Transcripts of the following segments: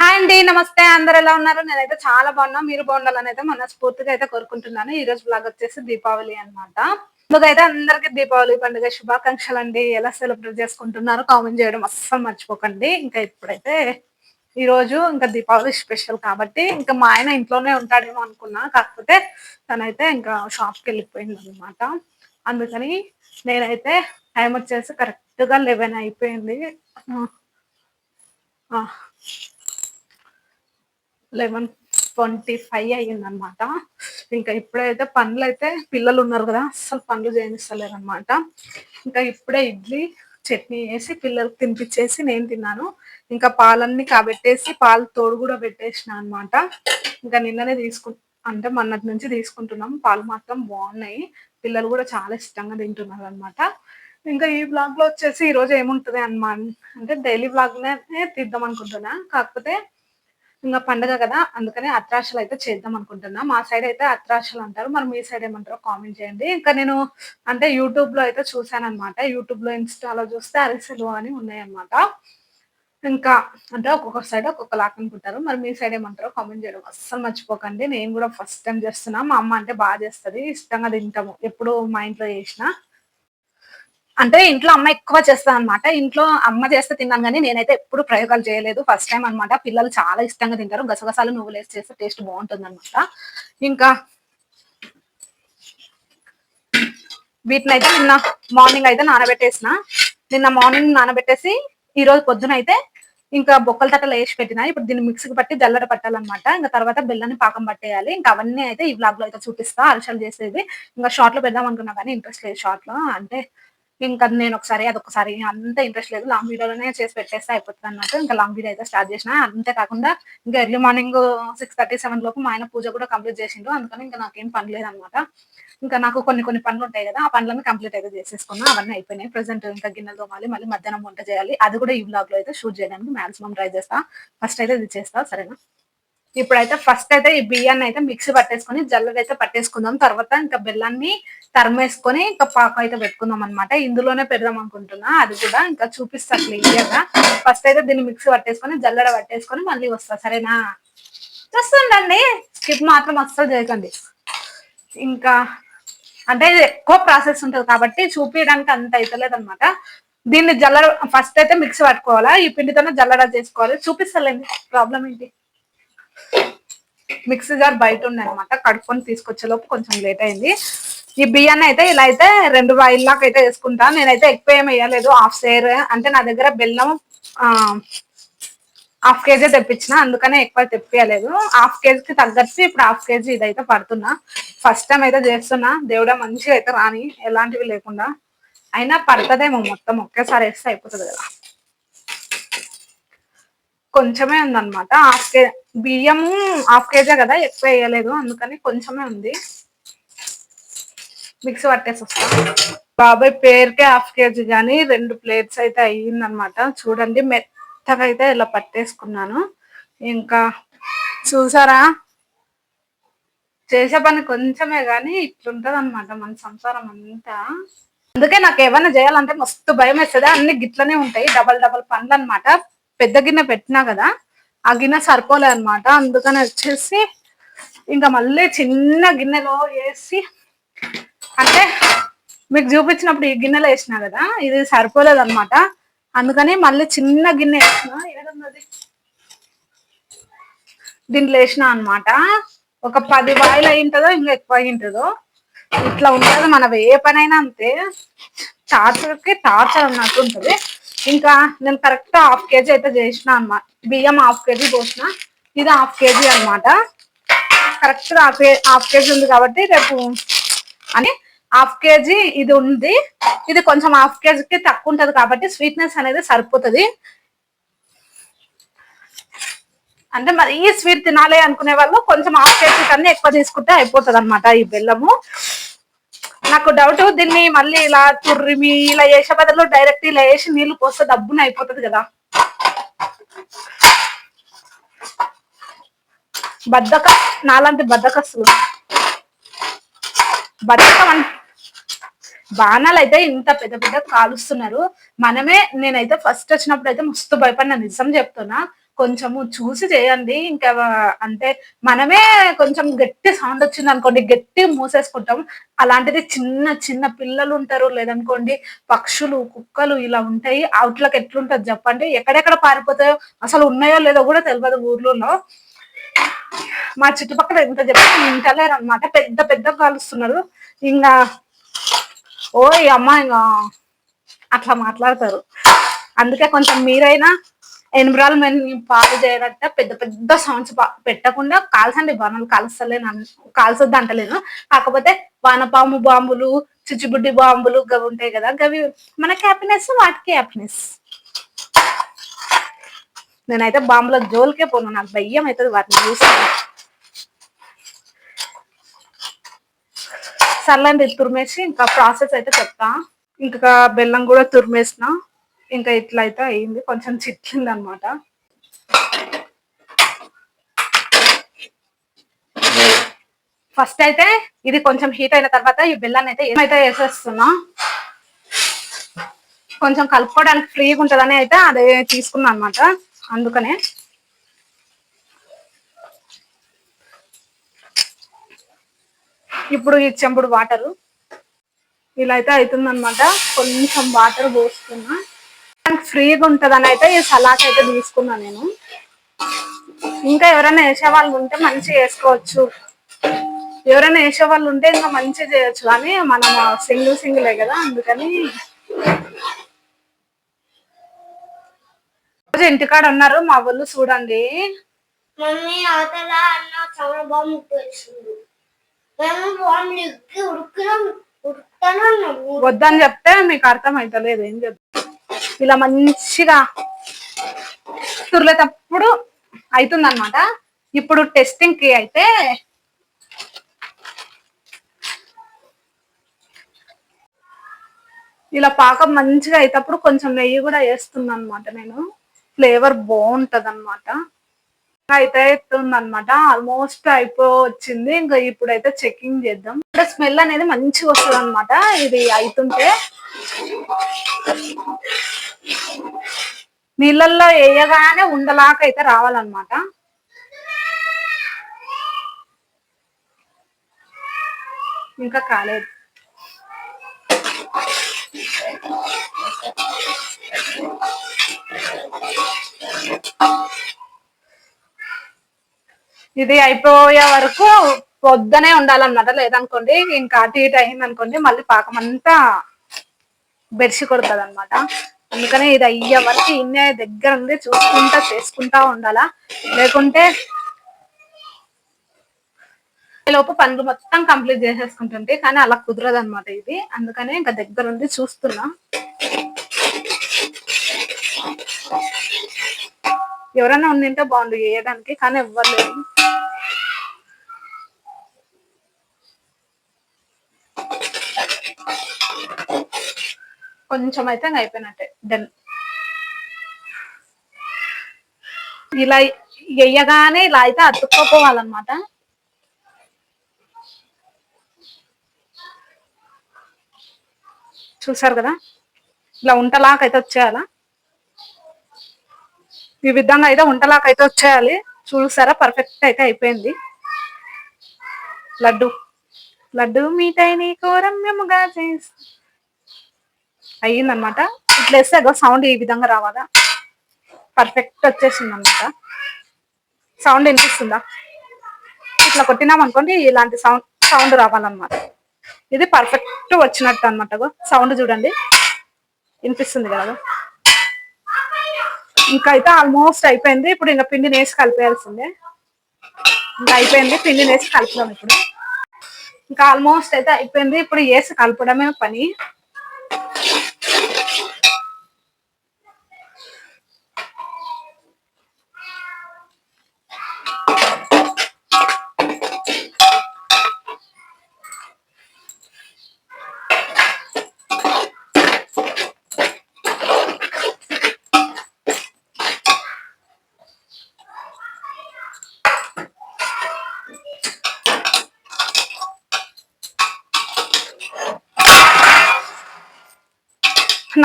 Hi అండి నమస్తే. అందరు ఎలా ఉన్నారు? నేనైతే చాలా బాగున్నా. మీరు బాగుండాలని అయితే మనస్ఫూర్తిగా అయితే కోరుకుంటున్నాను. ఈ రోజు బ్లాగ్ వచ్చేసి దీపావళి అన్నమాట. ముందుగా అయితే అందరికి దీపావళి పండుగ శుభాకాంక్షలు అండి ఎలా సెలబ్రేట్ చేసుకుంటున్నారు కామెంట్ చేయడం అస్సలు మర్చిపోకండి. ఇంకా ఇప్పుడైతే ఈ రోజు ఇంకా దీపావళి స్పెషల్ కాబట్టి ఇంకా మా ఆయన ఇంట్లోనే ఉంటాడేమో అనుకున్నా. కాకపోతే తనైతే ఇంకా షాప్కి వెళ్ళిపోయింది అనమాట అందుకని నేనైతే టైం వచ్చేసి కరెక్ట్గా లెవెన్ అయిపోయింది. లెవెన్ ట్వంటీ ఫైవ్ అయ్యిందనమాట ఇంకా ఇప్పుడైతే పనులు అయితే పిల్లలు ఉన్నారు కదా అసలు పనులు చేయనిస్తలేరు అనమాట ఇంకా ఇప్పుడే ఇడ్లీ చట్నీ వేసి పిల్లలకు తినిపించేసి నేను తిన్నాను. ఇంకా పాలన్నీ కాబెట్టేసి పాలు తోడు కూడా పెట్టేసిన అనమాట ఇంకా నిన్ననే తీసుకు అంటే మొన్నటి నుంచి తీసుకుంటున్నాం. పాలు మాత్రం బాగున్నాయి. పిల్లలు కూడా చాలా ఇష్టంగా తింటున్నారు అనమాట ఇంకా ఈ బ్లాగ్లో వచ్చేసి ఈ రోజు ఏముంటది అనమాట అంటే డైలీ బ్లాగ్ తీద్దాం అనుకుంటున్నా. కాకపోతే ఇంకా పండగ కదా అందుకనే అత్రాశలు అయితే చేద్దాం అనుకుంటున్నా. మా సైడ్ అయితే అత్రాశలు అంటారు. మరి మీ సైడ్ ఏమంటారో కామెంట్ చేయండి. ఇంకా నేను అంటే యూట్యూబ్లో అయితే చూసాను అనమాట యూట్యూబ్లో ఇన్స్టాలో చూస్తే అరిసెలు అని ఉన్నాయన్నమాట. ఇంకా అంటే ఒక్కొక్క సైడ్ ఒక్కొక్క లాక్ అనుకుంటారు. మరి మీ సైడ్ ఏమంటారో కామెంట్ చేయడం అస్సలు మర్చిపోకండి. నేను కూడా ఫస్ట్ టైం చేస్తున్నా. మా అమ్మ అంటే బాగా చేస్తుంది. ఇష్టంగా తింటాము. ఎప్పుడు మా ఇంట్లో చేసినా. అంటే ఇంట్లో అమ్మ ఎక్కువ చేస్తాను అనమాట ఇంట్లో అమ్మ చేస్తే తిన్నాను కానీ నేనైతే ఎప్పుడు ప్రయోగాలు చేయలేదు. ఫస్ట్ టైం అనమాట పిల్లలు చాలా ఇష్టంగా తింటారు. గసగసాలు నువ్వులు వేసి చేస్తే టేస్ట్ బాగుంటుంది అనమాట ఇంకా వీటిని అయితే నిన్న మార్నింగ్ అయితే నానబెట్టేసిన. నిన్న మార్నింగ్ నానబెట్టేసి ఈ రోజు పొద్దున అయితే ఇంకా బొక్కల తట్టలు వేసి పెట్టిన. ఇప్పుడు దీన్ని మిక్సీకి పట్టి జల్లడ పట్టాలన్నమాట. ఇంకా తర్వాత బెల్లాన్ని పాకం పట్టేయాలి. ఇంకా అవన్నీ అయితే ఈ బ్లాగ్లో అయితే చూపిస్తా. అరిసెలు చేసేది ఇంకా షార్ట్లో పెడదాం అనుకున్నా కానీ ఇంట్రెస్ట్ లేదు షార్ట్లో. అంటే ఇంకా నేను ఒకసారి అదొకసారి అంత ఇంట్రెస్ట్ లేదు. లాంగ్ వీడియోలోనే చేసి పెట్టేస్తే అయిపోతుంది అన్నట్టు ఇంకా లాంగ్ వీడియో అయితే స్టార్ట్ చేసిన. అంతే కాకుండా ఇంకా early morning six thirty seven లోపు మా ఆయన పూజ కూడా కంప్లీట్ చేసిండు. అందుకని ఇంకా నాకేం పని లేదనమాట ఇంకా నాకు కొన్ని కొన్ని పనులు ఉంటాయి కదా ఆ పనులన్నీ కంప్లీట్ అయితే చేసేసుకున్నా. అవన్నీ అయిపోయినాయి. ప్రెసెంట్ ఇంకా గిన్నెలు తోమాలి మళ్ళీ మధ్యాహ్నం వంట చేయాలి. అది కూడా ఈ బ్లాగ్లో అయితే షూట్ చేయడానికి మాక్సిమం ట్రై చేస్తా. ఫస్ట్ అయితే ఇది చేస్తా. సరేనా? ఇప్పుడైతే ఫస్ట్ అయితే ఈ బియ్యాన్ని అయితే మిక్సీ పట్టేసుకొని జల్లెడ అయితే పట్టేసుకుందాం. తర్వాత ఇంకా బెల్లాన్ని తరిమేసుకొని ఇంకా పాక అయితే పెట్టుకుందాం అనమాట ఇందులోనే పెడదాం అనుకుంటున్నా. అది కూడా ఇంకా చూపిస్తా క్లియర్గా ఫస్ట్ అయితే దీన్ని మిక్సీ పట్టేసుకొని జల్లెడ పట్టేసుకొని మళ్ళీ వస్తా. సరేనా? చూస్తుండండి స్కిప్ మాత్రం అస్సలు చేయకండి. ఇంకా అంటే ఇది ఎక్కువ ప్రాసెస్ ఉంటుంది కాబట్టి చూపించడానికి అంత అవుతలేదు అనమాట దీన్ని జల్లడ ఫస్ట్ అయితే మిక్సీ పట్టుకోవాలా? ఈ పిండితోనే జల్లడ చేసుకోవాలి. చూపిస్తలేండి. ప్రాబ్లం ఏంటి? మిక్సీ జార్ బయట ఉంది అనమాట కడుక్కొని తీసుకొచ్చే లోపు కొంచెం లేట్ అయింది. ఈ బియ్యాన్ని అయితే ఇలా అయితే రెండు వాయిల్లాక్ అయితే వేసుకుంటా. నేనైతే ఎక్కువ ఏమి వేయలేదు. హాఫ్ సేర్ అంటే నా దగ్గర బెల్లం హాఫ్ కేజీ తెప్పించిన. అందుకనే ఎక్కువ తెప్పియలేదు. హాఫ్ కేజీకి తగ్గట్టు ఇప్పుడు హాఫ్ కేజీ ఇదైతే పడుతున్నా. ఫస్ట్ టైం అయితే చేస్తున్నా. దేవుడా మంచిగా అయితే రాని ఎలాంటివి లేకుండా. అయినా పడుతుందేమో మొత్తం. ఒకేసారి వేస్తే అయిపోతుంది కదా. కొంచెమే ఉందన్నమాట. హాఫ్ కే బియ్యము హాఫ్ కేజీ కదా ఎక్కువ వేయలేదు. అందుకని కొంచెమే ఉంది. మిక్సీ పట్టేసి వస్తాం బాబాయ్ పేరుకే హాఫ్ కేజీ కానీ రెండు ప్లేట్స్ అయితే అయ్యిందనమాట చూడండి మెత్తగా అయితే ఇలా పట్టేసుకున్నాను. ఇంకా చూసారా? చేసే పని కొంచెమే కానీ ఇట్లుంటది అనమాట మన సంసారం అంతా. అందుకే నాకు ఏమైనా చేయాలంటే మస్తు భయం వేస్తుంది అన్ని గిట్లనే ఉంటాయి. డబల్ డబల్ పనులు అనమాట పెద్ద గిన్నె పెట్టినా కదా ఆ గిన్నె సరిపోలే అనమాట అందుకని వచ్చేసి ఇంకా మళ్ళీ చిన్న గిన్నెలో వేసి అంటే మీకు చూపించినప్పుడు ఈ గిన్నెలో వేసిన కదా ఇది సరిపోలేదు అనమాట అందుకని మళ్ళీ చిన్న గిన్నె వేసిన ఏడున్నది దీంట్లో వేసిన అనమాట ఒక పది వాయిలు అయింటుందో ఇంకా ఎక్కువ అయింటుందో ఇట్లా ఉంటుంది మన ఏ పనైనా అంతే. టార్చర్కి టార్చర్ అన్నట్టు ఉంటుంది. ఇంకా నేను కరెక్ట్ హాఫ్ కేజీ అయితే చేసిన అనమాట బియ్యం హాఫ్ కేజీ పోసిన. ఇది హాఫ్ కేజీ అనమాట కరెక్ట్ హాఫ్ హాఫ్ కేజీ ఉంది కాబట్టి రేపు అని హాఫ్ కేజీ ఇది ఉంది. ఇది కొంచెం హాఫ్ కేజీకి తక్కువ ఉంటుంది కాబట్టి స్వీట్నెస్ అనేది సరిపోతుంది. అంటే మరి ఈ స్వీట్ తినాలి అనుకునే వాళ్ళు కొంచెం హాఫ్ కేజీ కన్నా ఎక్కువ తీసుకుంటే అయిపోతుంది అనమాట ఈ బెల్లము. నాకు డౌట్ దీన్ని మళ్ళీ ఇలా తుర్రిమి ఇలా వేసే బదులు డైరెక్ట్ ఇలా వేసి నీళ్ళు పోస్తే డబ్బున అయిపోతుంది కదా. బద్దక నాలాంటి బద్దకస్తులు. బద్దకం అంటే బాణాలు అయితే ఇంత పెద్ద పెద్ద కాలుస్తున్నారు. మనమే నేనైతే ఫస్ట్ వచ్చినప్పుడు అయితే మస్తు భయపడిన నిజం చెప్తున్నా. కొంచెము చూసి చేయండి. ఇంకా అంటే మనమే కొంచెం గట్టి సౌండ్ వచ్చింది అనుకోండి గట్టి మూసేసుకుంటాం. అలాంటిది చిన్న చిన్న పిల్లలు ఉంటారు లేదనుకోండి పక్షులు కుక్కలు ఇలా ఉంటాయి. అవుట్లకు ఎట్లుంటది చెప్పండి? ఎక్కడెక్కడ పారిపోతాయో అసలు ఉన్నాయో లేదో కూడా తెలియదు ఊర్లలో. మా చుట్టుపక్కల ఎంత చెప్పి వింటలేరు అనమాట పెద్ద పెద్ద కాలుస్తున్నారు. ఇంకా ఓ ఈ అమ్మ ఇంకా అట్లా మాట్లాడతారు. అందుకే కొంచెం మీరైనా ఎన్విరాన్మెంట్ పాడు చేయరంట పెద్ద పెద్ద సౌండ్స్ పెట్టకుండా కాల్సండి బాణాలు కాల్స్తలేను కాల్సొద్దు అంటలేను. కాకపోతే వానపాము బాంబులు చిచ్చుబుడ్డి బాంబులు గవి ఉంటాయి కదా గవి మనకి హ్యాపీనెస్ వాటికి హ్యాపీనెస్ నేనైతే బాంబుల జోలికే పోను నాకు భయం అవుతుంది వాటిని చూసి. సర్లండి తురిమేసి ఇంకా ప్రాసెస్ అయితే చెప్తా. ఇంకా బెల్లం కూడా తురిమేసిన. ఇంకా ఇట్లా అయితే అయింది. కొంచెం చిట్లింది అనమాట ఫస్ట్ అయితే ఇది కొంచెం హీట్ అయిన తర్వాత ఈ బెల్లాన్ని అయితే ఏమైతే వేసేస్తున్నా కొంచెం కలుపుకోవడానికి ఫ్రీగా ఉంటుందని అయితే అదే తీసుకున్నా అనమాట అందుకనే ఇప్పుడు ఈ చెంబుడు వాటరు. ఇలా అయితే అవుతుందనమాట కొంచెం వాటర్ పోస్తున్నా. ఫ్రీగా ఉంటుందని అయితే ఈ సలాడ్ అయితే తీసుకున్నా నేను. ఇంకా ఎవరైనా వేసే వాళ్ళు ఉంటే మంచిగా వేసుకోవచ్చు ఎవరైనా వేసే వాళ్ళు ఉంటే ఇంకా మంచిగా చేయొచ్చు కానీ మనం సింగిల్ సింగిలే కదా అందుకని. ఇంటికాడ ఉన్నారు మా వాళ్ళు చూడండి. మమ్మీ అవతల అన్న చాలా బాగా ముట్టేసింది మేము బాంబులు ఎక్కి ఉడుకున్నాం ఉడుకుతానే ఉన్నాము వద్దని చెప్తే మీకు అర్థం అవుతలేదు ఏం చెప్తా ఇలా మంచిగా తుర్లేటప్పుడు అవుతుందన్నమాట ఇప్పుడు టెస్టింగ్కి అయితే ఇలా పాకం మంచిగా అయితప్పుడు కొంచెం నెయ్యి కూడా వేస్తుంది అనమాట నేను. ఫ్లేవర్ బాగుంటది అనమాట అయితే అవుతుందనమాట ఆల్మోస్ట్ అయిపో వచ్చింది ఇంకా ఇప్పుడైతే చెకింగ్ చేద్దాం. ఇక్కడ స్మెల్ అనేది మంచిగా వస్తుంది అనమాట ఇది అవుతుంటే నీళ్ళల్లో వేయగానే ఉండలాక అయితే రావాలన్నమాట. ఇంకా కాలేదు. ఇది అయిపోయే వరకు పొద్దునే ఉండాలన్నమాట. లేదనుకోండి ఇంకా అటు ఇటు అయింది అనుకోండి మళ్ళీ పాకం అంతా బెర్షి కొడుతుంది అనమాట అందుకనే ఇది అయ్యే వరకు ఇన్నే దగ్గర ఉంది చూసుకుంటా చేసుకుంటా ఉండాలా? లేకుంటే లోపు పనులు మొత్తం కంప్లీట్ చేసేసుకుంటుంటే కానీ అలా కుదరదు అనమాట ఇది. అందుకనే ఇంకా దగ్గర ఉంది చూస్తున్నా. ఎవరైనా ఉండింటే బాగుండు చేయడానికి కానీ ఎవ్వరు కొంచెం అయితే ఇంకా అయిపోయినట్టే. డన్ ఇలా వేయగానే ఇలా అయితే అతుక్కోపోవాలన్నమాట. చూసారు కదా? ఇలా ఉంటలాగా అయితే వచ్చేయాలా? ఈ విధంగా అయితే ఉంటలాగా అయితే వచ్చేయాలి. చూసారా? పర్ఫెక్ట్ అయితే అయిపోయింది. లడ్డు. లడ్డు మీటైని కోరమ్యముగా చేసి అయ్యిందనమాట. ఇట్లా వేస్తే సౌండ్ ఈ విధంగా రావాలా? పర్ఫెక్ట్ వచ్చేసింది అనమాట సౌండ్ వినిపిస్తుందా? ఇట్లా కొట్టినాం అనుకోండి ఇలాంటి సౌండ్ సౌండ్ రావాలన్నమాట. ఇది పర్ఫెక్ట్ వచ్చినట్టు అనమాట సౌండ్ చూడండి. వినిపిస్తుంది కదా ఇంకా అయితే ఆల్మోస్ట్ అయిపోయింది. ఇప్పుడు ఇంకా పిండిని వేసి కలిపేయాల్సిందే. ఇంకా అయిపోయింది. పిండిని వేసి కలుపుదాం ఇప్పుడు. ఇంకా ఆల్మోస్ట్ అయితే అయిపోయింది. ఇప్పుడు వేసి కలపడమే పని.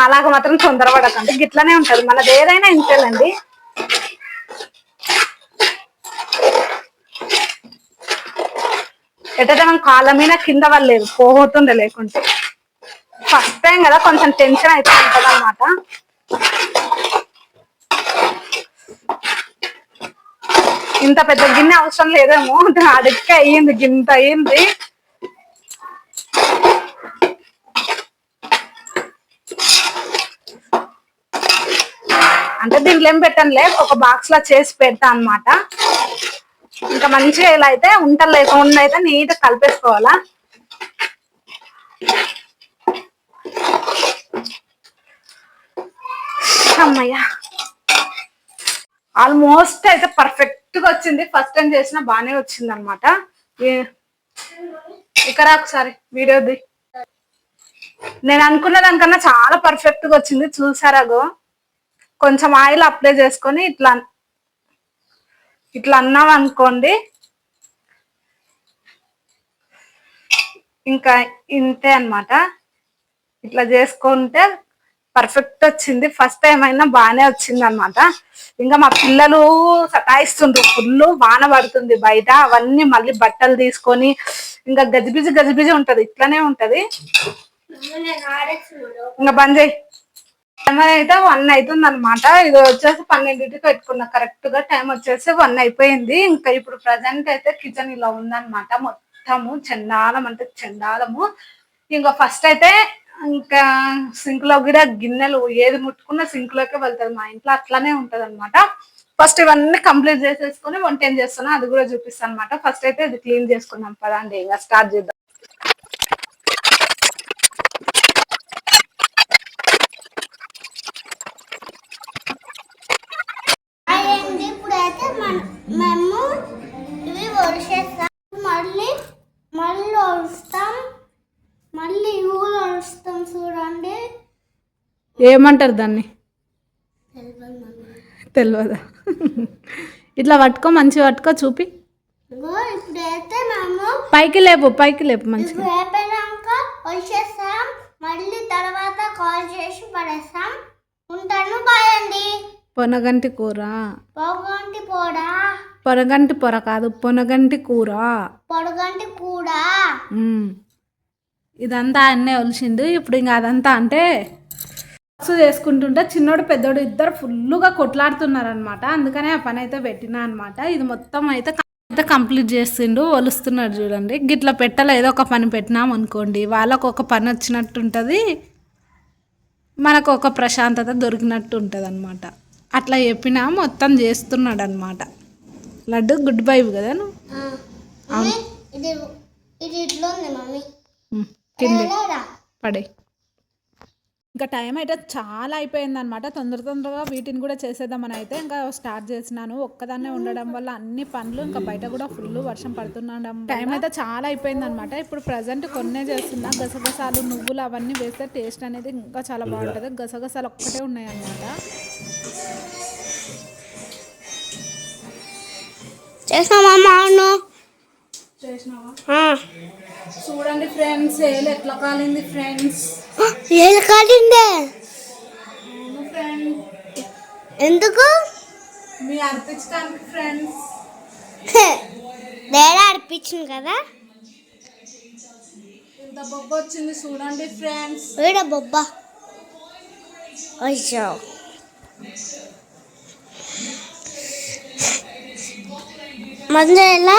నాలాగా మాత్రం తొందరపడకండి. ఇట్లానే ఉంటుంది. మనది ఏదైనా ఇంతేనండి. ఎట్టయితే మనం కాళ్ళ మీద కింద వాళ్ళలేదు పోగొట్టుండే లేకుంటే. ఫస్ట్ టైం కదా కొంచెం టెన్షన్ అయితే ఉంటుంది అనమాట ఇంత పెద్ద గిన్నె అవసరం లేదేమో. అడిగి అయ్యింది గింత అయ్యింది. అంటే దీంట్లో ఏం పెట్టనులే ఒక బాక్స్ లా చేసి పెడతా అన్నమాట. ఇంకా మంచిగా ఇలా అయితే ఉంటలు లేకుండా అయితే నీట్ కలిపేసుకోవాలా. అమ్మయ్యా. ఆల్మోస్ట్ అయితే పర్ఫెక్ట్గా వచ్చింది. ఫస్ట్ టైం చేసిన బాగానే వచ్చింది అనమాట ఇక్కడ ఒకసారి వీడియోది. నేను అనుకున్న దానికన్నా చాలా పర్ఫెక్ట్గా వచ్చింది చూసారాగో కొంచెం ఆయిల్ అప్లై చేసుకొని ఇట్లా ఇట్లా అన్నాం అనుకోండి. ఇంకా ఇంతే అన్నమాట. ఇట్లా చేసుకుంటే పర్ఫెక్ట్ వచ్చింది. ఫస్ట్ టైం అయినా బాగానే వచ్చింది అనమాట ఇంకా మా పిల్లలు సతాయిస్తుండ్రు. ఫుల్ వాన పడుతుంది బయట. అవన్నీ మళ్ళీ బట్టలు తీసుకొని ఇంకా గజిబిజి గజిబిజి ఉంటది. ఇట్లానే ఉంటది. ఇంకా బంద్ చేయి. టైం అయితే వన్ అవుతుంది అనమాట ఇది వచ్చేసి పన్నెండింటికి పెట్టుకున్నా. కరెక్ట్గా టైం వచ్చేసి వన్ అయిపోయింది. ఇంకా ఇప్పుడు ప్రజెంట్ అయితే కిచెన్ ఇలా ఉందన్నమాట. మొత్తము చండాలం అంటే చండాలము. ఇంకా ఫస్ట్ అయితే ఇంకా సింక్లో కూడా గిన్నెలు ఏది ముట్టుకున్నా సింక్ లోకే వెళ్తారు. మా ఇంట్లో అట్లానే ఉంటది అనమాట ఫస్ట్ ఇవన్నీ కంప్లీట్ చేసేసుకొని వంట ఏం చేస్తున్నా అది కూడా చూపిస్తాను అనమాట ఫస్ట్ అయితే ఇది క్లీన్ చేసుకున్నాం పదండి. ఇంకా స్టార్ట్ చేద్దాం అయ్యింది ఇప్పుడైతే మన- మేము ఇవి ఒడిసేస్తాం మళ్ళీ మళ్ళీ ఒడుస్తాం మళ్ళీ ఇవి కూడా ఒడుస్తాం చూడండి ఏమంటారు దాన్ని? తెలియదా ఇట్లా పట్టుకో మంచిగా పట్టుకో చూపి. పైకి లేపు పైకి లేపు మంచిగా. వచ్చేస్తాం. మళ్ళీ తర్వాత కాల్ చేసి పడేస్తాం. ఉంటాను పొనగంటి కూర. పొగంటి పోడా? పొనగంటి పొర కాదు పొనగంటి కూర. పొడగంటి కూడా ఉమ్. ఇదంతా అన్నే ఒలిసిండు ఇప్పుడు ఇంకా అదంతా అంటే బాక్స్ చేసుకుంటుంటే చిన్నోడు పెద్దోడు ఇద్దరు ఫుల్గా కొట్లాడుతున్నారనమాట అందుకనే ఆ పని అయితే పెట్టినా అనమాట ఇది మొత్తం అయితే అయితే కంప్లీట్ చేసిండు ఒలుస్తున్నాడు చూడండి. గిట్ల పెట్టాలి ఏదో ఒక పని పెట్టినాం అనుకోండి. వాళ్ళకు ఒక పని వచ్చినట్టు ఉంటుంది మనకు ఒక ప్రశాంతత దొరికినట్టు ఉంటుంది అనమాట అట్లా చెప్పినా మొత్తం చేస్తున్నాడు అనమాట లడ్డు గుడ్ బై కదా నువ్వు? కింద? పడే ఇంకా టైం అయితే చాలా అయిపోయింది అనమాట తొందర తొందరగా వీటిని కూడా చేసేద్దామని అయితే ఇంకా స్టార్ట్ చేసినాను. ఒక్కదాన్నే ఉండడం వల్ల అన్ని పనులు ఇంకా బయట కూడా ఫుల్ వర్షం పడుతుండడం టైం అయితే చాలా అయిపోయింది అనమాట ఇప్పుడు ప్రజెంట్ కొన్నే చేస్తున్నా. గసగసాలు నువ్వులు అవన్నీ వేస్తే టేస్ట్ అనేది ఇంకా చాలా బాగుంటుంది. గసగసాలు ఒక్కటే ఉన్నాయి అనమాట చేసామమ్మా అవును చేసినావా చూడండి ఫ్రెండ్స్ ఏలు ఎట్లా కాలింది ఫ్రెండ్స్. ఏది కాలిందే? ఫ్రెండ్స్ ఎందుకు? మీ అర్పించడానికి ఫ్రెండ్స్. డేడా అడిపించింది కదా? ఇంత బొబ్బ వచ్చింది చూడండి ఫ్రెండ్స్. వీడ బొబ్బా? అయ్యో. మందు ఎలా?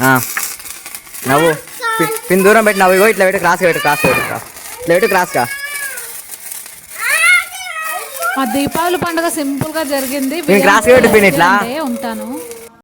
ఆ. నవ్వు. పిన్ దూరం పెట్టి నవ్వు ఇగో ఇట్లా పెట్టి క్రాస్ పెట్టు క్రాస్ పెట్టు క్రాస్. ఇట్లా పెట్టు క్రాస్ కా మా దీపావళి పండుగ సింపుల్గా జరిగింది. ఉంటాను